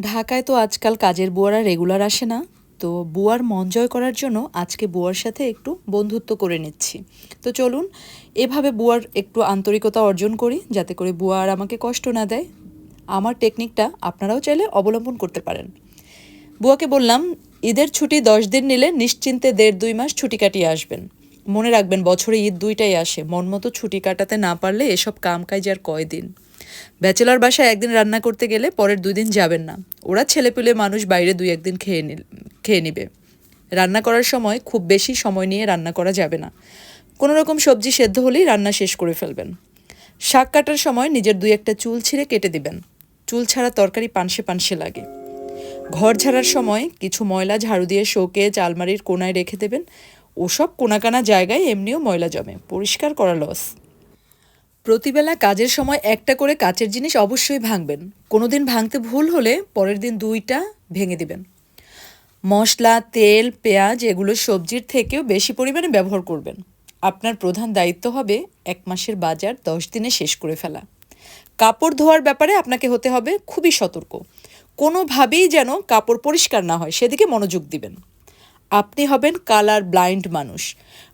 ঢাকায় তো আজকাল কাজের বুয়ারা রেগুলার আসে না। তো বুয়ার মন জয় করার জন্য আজকে বুয়ার সাথে একটু বন্ধুত্ব করে নিচ্ছি। তো চলুন, এভাবে বুয়ার একটু আন্তরিকতা অর্জন করি, যাতে করে বুয়া আর আমাকে কষ্ট না দেয়। আমার টেকনিকটা আপনারাও চাইলে অবলম্বন করতে পারেন। বুয়াকে বললাম, ঈদের ছুটি দশ দিন নিলে নিশ্চিন্তে দেড় দুই মাস ছুটি কাটিয়ে আসবেন। মনে রাখবেন, বছরে ঈদ দুইটাই আসে। মন মতো ছুটি কাটাতে না পারলে এসব কাম কাজ আর কয়দিন। ব্যাচেলর বাসায় একদিন রান্না করতে গেলে পরের দুই দিন যাবেন না। ওরা ছেলেপুলে মানুষ বাইরে দুই একদিন খেয়ে খেয়ে নিবে। রান্না করার সময় খুব বেশি সময় নিয়ে রান্না করা যাবে না। কোনো রকম সবজি সেদ্ধ হলেই রান্না শেষ করে ফেলবেন। শাক কাটার সময় নিজের দুই একটা চুল ছিঁড়ে কেটে দিবেন। চুল ছাড়া তরকারি পানসে পানসে লাগে। ঘর ঝাড়ার সময় কিছু ময়লা ঝাড়ু দিয়ে শোকেজ, আলমারির কোনায় রেখে দেবেন। ওসব কোনাকানা জায়গায় এমনিও ময়লা জমে। পরিষ্কার করা লস। প্রতিবেলা কাজের সময় একটা করে কাচের জিনিস অবশ্যই ভাঙবেন। কোনোদিন ভাঙতে ভুল হলে পরের দিন দুইটা ভেঙে দিবেন। মশলা, তেল, পেঁয়াজ এগুলো সবজির থেকেও বেশি পরিমাণে ব্যবহার করবেন। আপনার প্রধান দায়িত্ব হবে এক মাসের বাজার দশ দিনে শেষ করে ফেলা। কাপড় ধোয়ার ব্যাপারে আপনাকে হতে হবে খুবই সতর্ক। কোনোভাবেই যেন কাপড় পরিষ্কার না হয়, সেদিকে মনোযোগ দিবেন। আপনি হবেন কালার ব্লাইন্ড মানুষ।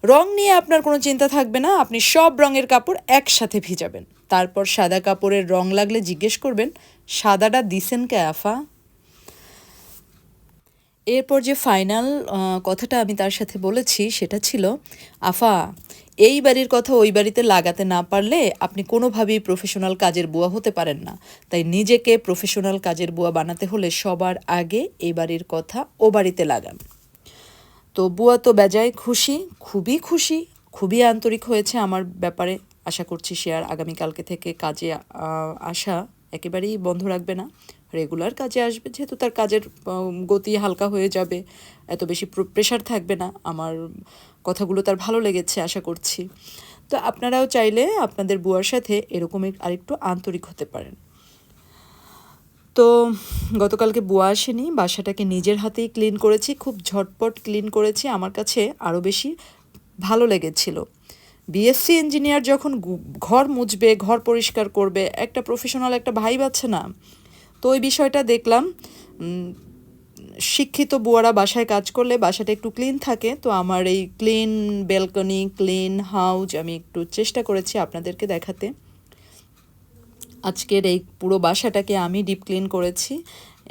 রং নিয়ে আপনার কোনো চিন্তা থাকবে না, আপনি সব রঙের কাপড় একসাথে ভিজাবেন। তারপর সাদা কাপড়ের রং লাগলে জিজ্ঞেস করবেন, সাদাটা দিছেন কে আফা? এরপর যে ফাইনাল কথাটা আমি তার সাথে বলেছি, সেটা ছিল, আফা, এই বাড়ির কথা ওই বাড়িতে লাগাতে না পারলে আপনি কোনোভাবেই প্রফেশনাল কাজের বুয়া হতে পারেন না। তাই নিজেকে প্রফেশনাল কাজের বুয়া বানাতে হলে সবার আগে এই বাড়ির কথা ও বাড়িতে লাগান। তো বুয়া তো বেজায় খুশি, খুবই খুশি, খুবই আন্তরিক হয়েছে আমার ব্যাপারে। আশা করছি সে আর আগামীকালকে থেকে কাজে আসা একেবারেই বন্ধ রাখবে না। রেগুলার কাজে আসবে, যেহেতু তার কাজের গতি হালকা হয়ে যাবে। এত বেশি প্রেশার থাকবে না। আমার কথাগুলো তার ভালো লেগেছে, আশা করছি। তো আপনারাও চাইলে আপনাদের বুয়ার সাথে এরকম আরেকটু আন্তরিক হতে পারেন। তো গতকালকে বুয়া আসেনি, বাসাটাকে নিজের হাতেই ক্লিন করেছি, খুব ঝটপট ক্লিন করেছি, আমার কাছে আরও বেশি ভালো লেগেছিল। বিএসসি ইঞ্জিনিয়ার যখন ঘর মুছবে, ঘর পরিষ্কার করবে, একটা প্রফেশনাল একটা ভাইব আছে না? তো ওই বিষয়টা দেখলাম শিক্ষিত বুয়ারা বাসায় কাজ করলে বাসাটা একটু ক্লিন থাকে, তো আমার এই ক্লিন ব্যালকনি ক্লিন হাউজ আমি একটু চেষ্টা করেছি আপনাদেরকে দেখাতে। আজকের এই পুরো বাসাটাকে আমি ডিপ ক্লিন করেছি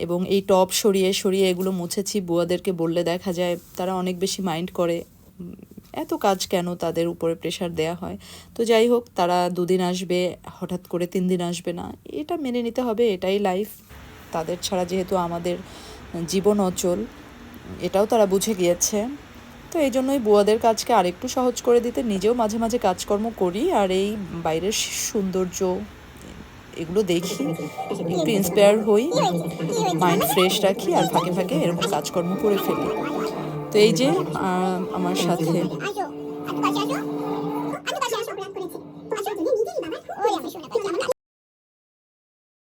এবং এই টপ সরিয়ে সরিয়ে এগুলো মুছেছি। বুয়াদেরকে বললে দেখা যায় তারা অনেক বেশি মাইন্ড করে। এত কাজ কেন তাদের উপরে প্রেশার দেয়া হয়? তো যাই হোক, তারা দুদিন আসবে, হঠাৎ করে তিন দিন আসবে না। এটা মেনে নিতে হবে, এটাই লাইফ তাদের ছাড়া যেহেতু আমাদের জীবন অচল, এটাও তারা বুঝে গিয়েছে। তো এই জন্যই বুয়াদের কাজকে আরেকটু সহজ করে দিতে নিজেও মাঝে মাঝে কাজকর্ম করি। আর এই বাইরের সৌন্দর্য এগুলো দেখি, একটু ইন্সপায়ার হই মাইন্ড ফ্রেশ রাখি আর ফাঁকে ফাঁকে এরকম কাজকর্ম করে ফেলি। তো এই যে আমার সাথে